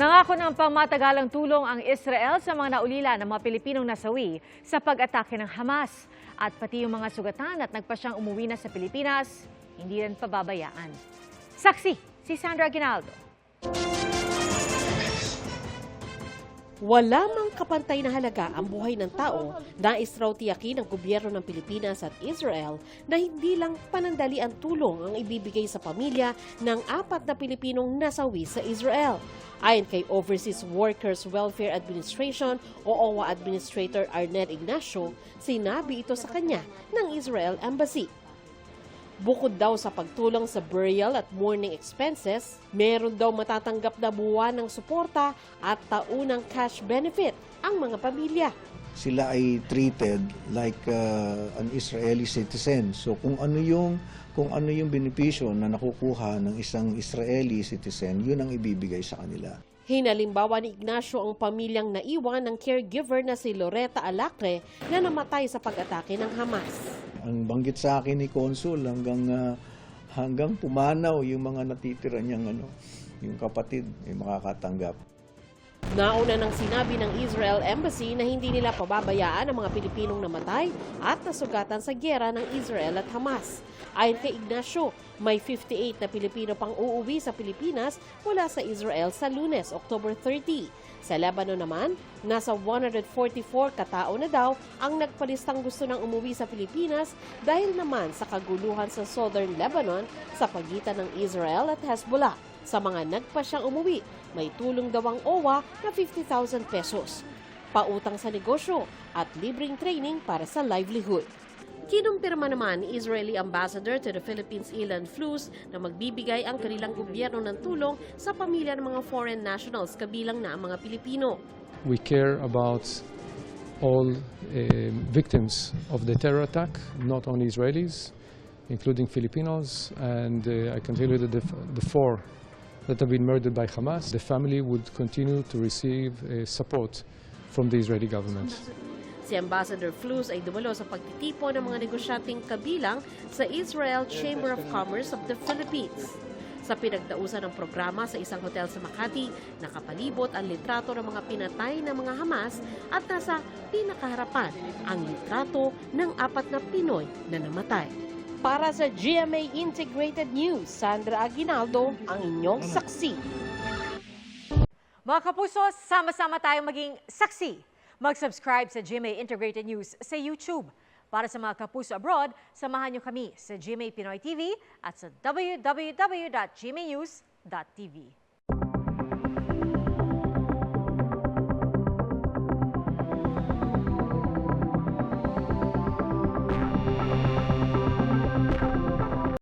Nangako ng pangmatagalang tulong ang Israel sa mga naulila ng mga Pilipinong nasawi sa pag-atake ng Hamas. At pati yung mga sugatan at nagpasyang umuwi na sa Pilipinas, hindi rin pababayaan. Saksi, si Sandra Aguinaldo. Wala mang kapantay na halaga ang buhay ng tao, nais raw tiyakin ng gobyerno ng Pilipinas at Israel na hindi lang panandali ang tulong ang ibibigay sa pamilya ng apat na Pilipinong nasawi sa Israel. Ayon kay Overseas Workers Welfare Administration o OWA Administrator Arnett Ignacio, sinabi ito sa kanya ng Israel Embassy. Bukod daw sa pagtulong sa burial at mourning expenses, meron daw matatanggap na buwan ng suporta at taunang cash benefit ang mga pamilya. sila ay treated like uh, an Israeli citizen. So kung ano yung kung ano yung benepisyo na nakukuha ng isang Israeli citizen, yun ang ibibigay sa kanila. Hinalimbawa ni Ignacio ang pamilyang naiwan ng caregiver na si Loretta Alacre na namatay sa pag-atake ng Hamas. Ang banggit sa akin ni Consul hanggang uh, hanggang pumanaw yung mga natitira niyang ano, yung kapatid ay makakatanggap. Nauna nang sinabi ng Israel Embassy na hindi nila pababayaan ang mga Pilipinong namatay at nasugatan sa gyera ng Israel at Hamas. Ayon kay Ignacio, may 58 na Pilipino pang uuwi sa Pilipinas mula sa Israel sa lunes, October 30. Sa Lebanon naman, nasa 144 katao na daw ang nagpalistang gusto ng umuwi sa Pilipinas dahil naman sa kaguluhan sa southern Lebanon sa pagitan ng Israel at Hezbollah. Sa mga nagpa siyang umuwi, may tulong daw ang OWA na 50,000 pesos. Pautang sa negosyo at libreng training para sa livelihood. Kinumpirma naman ni Israeli Ambassador to the Philippines Ilan Flus na magbibigay ang kanilang gobyerno ng tulong sa pamilya ng mga foreign nationals kabilang na ang mga Pilipino. We care about all uh, victims of the terror attack, not only Israelis, including Filipinos. And uh, I can tell you that the, the four that have been murdered by Hamas, the family would continue to receive uh, support from the Israeli government. Si Ambassador Flus ay dumalo sa pagtitipo ng mga negosyanteng kabilang sa Israel Chamber of Commerce of the Philippines. Sa pinagdausan ng programa sa isang hotel sa Makati, nakapalibot ang litrato ng mga pinatay ng mga Hamas at nasa pinakaharapan ang litrato ng apat na Pinoy na namatay. Para sa GMA Integrated News, Sandra Aguinaldo, ang inyong saksi. Mga kapuso, sama-sama tayong maging saksi. Mag-subscribe sa GMA Integrated News sa YouTube. Para sa mga kapuso abroad, samahan niyo kami sa GMA Pinoy TV at sa www.gmanews.tv.